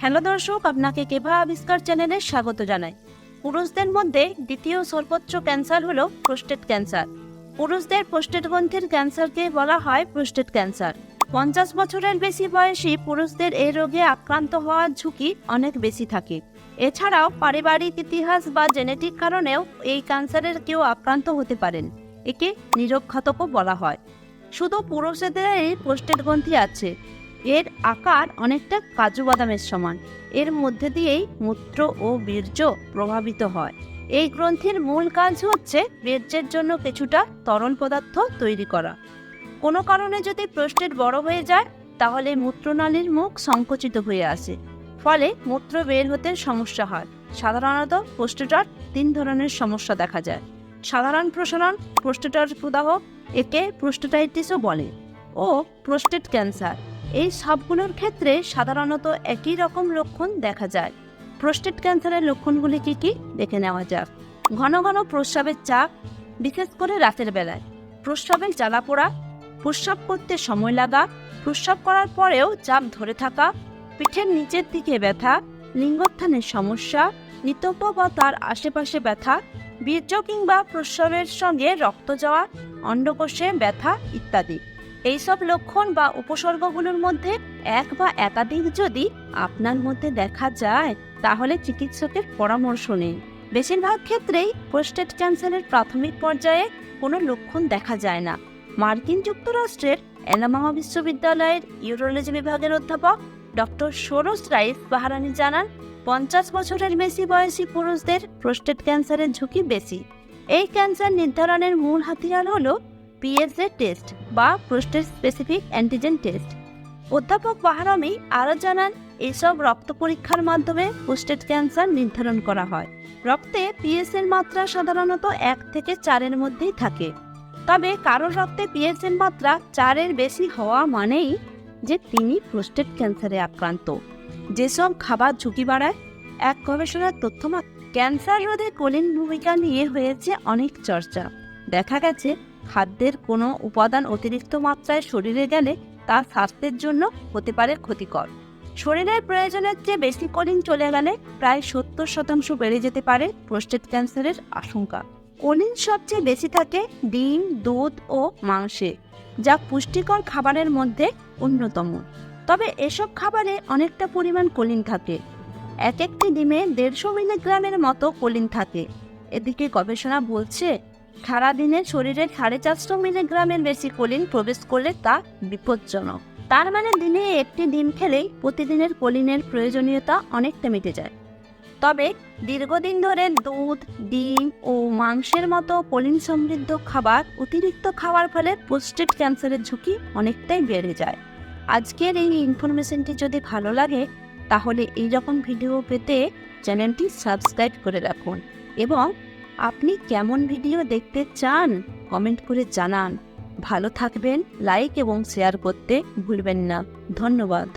Hello দর্শক, আপনাকে কেভা আবিষ্কার চ্যানেলে স্বাগত জানাই। পুরুষদের মধ্যে দ্বিতীয় সর্বোচ্চ ক্যান্সার হল প্রোস্টেট ক্যান্সার পুরুষদের প্রোস্টেট গ্রন্থির ক্যান্সারকে বলা হয় প্রোস্টেট ক্যান্সার পঞ্চাশ বছরের বেশি বয়সী পুরুষদের এই রোগে আক্রান্ত হওয়ার ঝুঁকি অনেক বেশি থাকে। এছাড়াও পারিবারিক ইতিহাস বা জেনেটিক কারণেও এই ক্যান্সারের কেউ আক্রান্ত হতে পারেন, একে নিরক্ষাতকও বলা হয়। শুধু পুরুষদেরই প্রোস্টেট গ্রন্থি আছে এর আকার অনেকটা কাজু বাদামের সমান। এর মধ্যে দিয়েই মূত্র ও বীর্য প্রভাবিত হয়। এই গ্রন্থির মূল কাজ হচ্ছে বীর্যের জন্য কিছুটা তরল পদার্থ তৈরি করা। কোনো কারণে যদি প্রোস্টেট বড় হয়ে যায়, তাহলে মূত্রনালীর মুখ সংকুচিত হয়ে আসে। ফলে মূত্র বের হতে সমস্যা হয়। সাধারণত প্রোস্টেটার তিন ধরনের সমস্যা দেখা যায়। সাধারণ প্রসারণ প্রোস্টেটার প্রদাহ, একে প্রোস্টেটাইটিসও বলে, ও প্রোস্টেট ক্যান্সার। এই সবগুলোর ক্ষেত্রে সাধারণত একই রকম লক্ষণ দেখা যায়। প্রোস্টেট ক্যান্সারের লক্ষণগুলি কী কী? দেখে নেওয়া যাক। ঘন ঘন প্রস্রাবের চাপ, বিশেষ করে রাতের বেলায়। প্রস্রাবের জ্বালা পোড়া, প্রস্রাব করতে সময় লাগা, প্রস্রাব করার পরেও চাপ ধরে থাকা, পিঠের নিচের দিকে ব্যথা লিঙ্গোত্থানের সমস্যা নিতম্ব বা তার আশেপাশে ব্যথা, বীর্য কিংবা প্রস্রাবের সঙ্গে রক্ত যাওয়া, অন্ডকোষে ব্যথা ইত্যাদি। এইসব লক্ষণ বা উপসর্গগুলোর মধ্যে এক বা একাধিক যদি আপনার মধ্যে দেখা যায়, তাহলে চিকিৎসকের পরামর্শ নিন। বেশিরভাগ ক্ষেত্রেই প্রোস্টেট ক্যান্সারের প্রাথমিক পর্যায়ে কোনো লক্ষণ দেখা যায় না। মার্কিন যুক্তরাষ্ট্রের এলামামা বিশ্ববিদ্যালয়ের ইউরোলজি বিভাগের অধ্যাপক ডক্টর সরোজ রাইস বাহারানি জানান, পঞ্চাশ বছরের বেশি বয়সী পুরুষদের প্রোস্টেট ক্যান্সারের ঝুঁকি বেশি। এই ক্যান্সার নির্ধারণের মূল হাতিয়ার হলো পিএসএ টেস্ট বা প্রোস্টেট স্পেসিফিক অ্যান্টিজেন টেস্ট অধ্যাপক বাহারমি আরও জানান, এসব রক্ত পরীক্ষার মাধ্যমে প্রোস্টেট ক্যান্সার নির্ধারণ করা হয়। রক্তে পিএস এর মাত্রা সাধারণত এক থেকে চারের মধ্যেই থাকে। তবে কারোর রক্তে পিএস এর মাত্রা চারের বেশি হওয়া মানেই যে তিনি প্রোস্টেট ক্যান্সারে আক্রান্ত। যেসব খাবার ঝুঁকি বাড়ায়, এক গবেষণার তথ্য ক্যান্সার রোধে কলিন ভূমিকা নিয়ে হয়েছে অনেক চর্চা। দেখা গেছে খাদ্যের কোনো উপাদান অতিরিক্ত মাত্রায় শরীরে গেলে তা স্বাস্থ্যের জন্য হতে পারে ক্ষতিকর। শরীরের প্রয়োজনের চেয়ে বেশি কলিন চলে গেলে প্রায় সত্তর শতাংশ বেড়ে যেতে পারে প্রোস্টেট ক্যান্সারের আশঙ্কা। কলিন সবচেয়ে বেশি থাকে ডিম, দুধ ও মাংসে, যা পুষ্টিকর খাবারের মধ্যে অন্যতম। তবে এসব খাবারে অনেকটা পরিমাণ কলিন থাকে। এক একটি ডিমে দেড়শো মিলিগ্রামের মতো কলিন থাকে। এদিকে গবেষণা বলছে সারাদিনে শরীরে সাড়ে চারশো মিলিগ্রামের বেশি কলিন প্রবেশ করলে তা বিপজ্জনক। তার মানে দিনে একটি ডিম খেলেই প্রতিদিনের কলিনের প্রয়োজনীয়তা অনেকটা মিটে যায়। তবে দীর্ঘদিন ধরে দুধ, ডিম ও মাংসের মতো কলিন সমৃদ্ধ খাবার অতিরিক্ত খাওয়ার ফলে প্রোস্টেট ক্যান্সারের ঝুঁকি অনেকটাই বেড়ে যায়। আজকের এই ইনফরমেশনটি যদি ভালো লাগে, তাহলে এই রকম ভিডিও পেতে চ্যানেলটি সাবস্ক্রাইব করে রাখুন এবং আপনি কেমন ভিডিও দেখতে চান, কমেন্ট করে জানান। ভালো থাকবেন, লাইক এবং শেয়ার করতে ভুলবেন না। ধন্যবাদ।